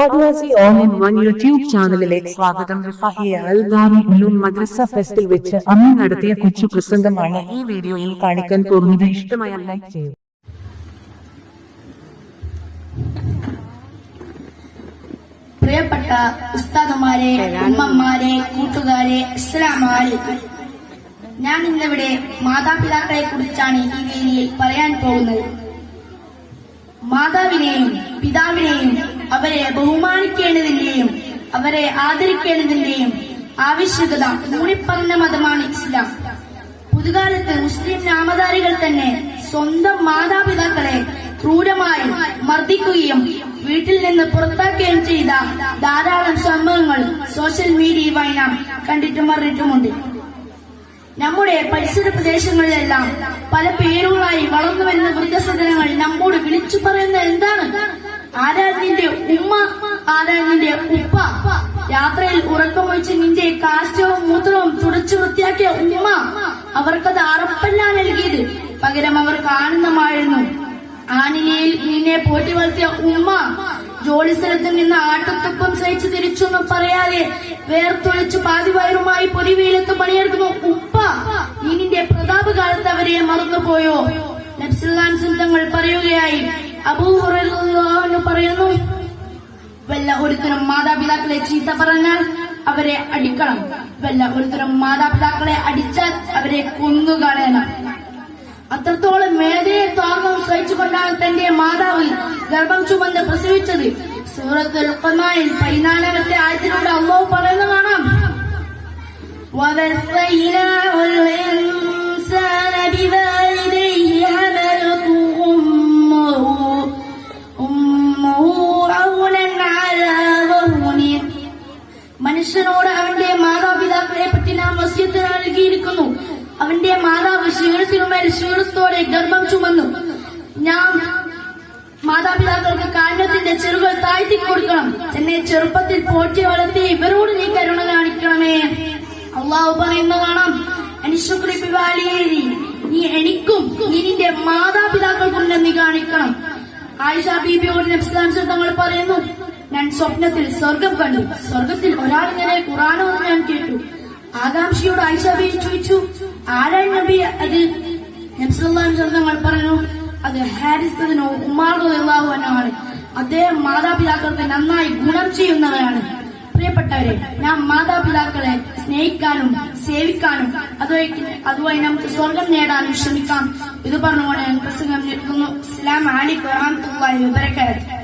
Adivasi all in one YouTube ചാനലിലേക്ക് സ്വാഗതം റിഫാഹിയ മദ്രസ ഫെസ്റ്റിൽ വെച്ച് അമ്മ നടത്തിയ കൊച്ചു പ്രസംഗമാണ് ഈ വീഡിയോയിൽ കാണിക്കാൻ പോകുന്നത്. ഇഷ്ടമായ ലൈക്ക് ചെയ്യും. പ്രിയപ്പെട്ട ഉസ്താദുമാരെ കൂട്ടുകാരെ ഞാൻ ഇന്നിവിടെ മാതാപിതാക്കളെ കുറിച്ചാണ് ഈ വീഡിയോയിൽ പറയാൻ പോകുന്നത്. മാതാവിനെയും ബഹുമാനിക്കേണ്ടതിന്റെയും അവരെ ആദരിക്കേണ്ടതിന്റെയും ആവശ്യകത ഊണിപ്പറഞ്ഞ മതമാണ് ഇസ്ലാം. പുതുകാലത്ത് മുസ്ലിം നാമധാരികൾ തന്നെ സ്വന്തം മാതാപിതാക്കളെ ക്രൂരമായി മർദ്ദിക്കുകയും വീട്ടിൽ നിന്ന് പുറത്താക്കുകയും ചെയ്ത ധാരാളം സംഭവങ്ങൾ സോഷ്യൽ മീഡിയ വഴി കണ്ടിട്ടും അറിഞ്ഞിട്ടുമുണ്ട്. നമ്മുടെ പരിസര പ്രദേശങ്ങളിലെല്ലാം പല പേരുകളായി വളർന്നു വരുന്ന വൃദ്ധസദനങ്ങൾ നമ്മോട് വിളിച്ചു പറയുന്നത് എന്താണ്? ആരാധനിന്റെ ഉമ്മ ആരാധനന്റെ ഉപ്പ. യാത്രയിൽ ഉറക്കമൊഴിച്ച് നിന്റെ കാഷ്ടവും മൂത്രവും തുടച്ചു വൃത്തിയാക്കിയ ഉമ്മ അവർക്കത് അറപ്പല്ല നൽകിയത്. പകരം അവർ കാണുന്നമായിരുന്നു. ആനിലയിൽ നിന്നെ പോറ്റി വളർത്തിയ ഉമ്മ ജോലി സ്ഥലത്ത് നിന്ന് ആട്ടത്തൊപ്പം സഹിച്ച് തിരിച്ചൊന്നും പറയാതെ വേർത്തൊളിച്ച് പാതിവയറുമായി പൊരിവെയിലത്ത് പണിയെടുക്കുന്നു ഉപ്പ നിന്റെ പ്രതാപകാലത്ത് അവരെ മറന്നുപോയോ? നബ്സുല്ലാൻ സിദ്ധങ്ങൾ പറയുകയായി അബൂഹുറു പറയുന്നു വല്ല ഒരുത്തരം മാതാപിതാക്കളെ ചീത്ത പറഞ്ഞാൽ അവരെ അടിക്കണം. വല്ല ഒരുത്തരം മാതാപിതാക്കളെ അടിച്ചാൽ അവരെ കൊന്നുകളയണം. അത്രത്തോളം വേദനയെ താങ്ങും സഹിച്ചുകൊണ്ടാണ് തന്റെ മാതാവ് ഗർഭം ചുമന്ന് പ്രസവിച്ചത്. സൂറത്ത് എളുപ്പമായി പതിനാലാമത്തെ ആയത്തിലൂടെ അമ്മ പറയുന്നു കാണാം. താഴ്ത്തി കൊടുക്കണം എന്നെ ചെറുപ്പത്തിൽ പോറ്റി വളർത്തി ഇവരോട് നീ കരുണ കാണിക്കണമേ. അള്ളാഹു പറയുന്ന കാണാം അനുശുക്രി പിവാലിയേരി നീ എനിക്കും നിന്റെ മാതാപിതാക്കൾക്കും നീ കാണിക്കണം. ആയിഷ ബീബിയോട് നബ്സ്ലാം തങ്ങൾ പറയുന്നു ഞാൻ സ്വപ്നത്തിൽ സ്വർഗം കണ്ടു. സ്വർഗത്തിൽ ഒരാൾ ഇങ്ങനെ ഖുറാനോന്ന് ഞാൻ കേട്ടു. ആകാംക്ഷയോട് ആയിഷ ബി ചോദിച്ചു ആരാണ് നബി അത്? നബ്സുല്ലാൻ തങ്ങൾ പറഞ്ഞു അത് ഹാരിസ്തനോ ഉമ്മാറോ ആണ്. അദ്ദേഹം മാതാപിതാക്കൾക്ക് നന്നായി ഗുണം ചെയ്യുന്നവരാണ്. പ്രിയപ്പെട്ടവരെ ഞാൻ മാതാപിതാക്കളെ സ്നേഹിക്കാനും സേവിക്കാനും അതുവഴി അതുവഴി നമുക്ക് സ്വർഗം നേടാനും ശ്രമിക്കാം. ഇത് പറഞ്ഞുകൊണ്ട് ഞാൻ പ്രസംഗം നിർത്തുന്നു. ഇസ്ലാം അലി വബറകാതുഹു.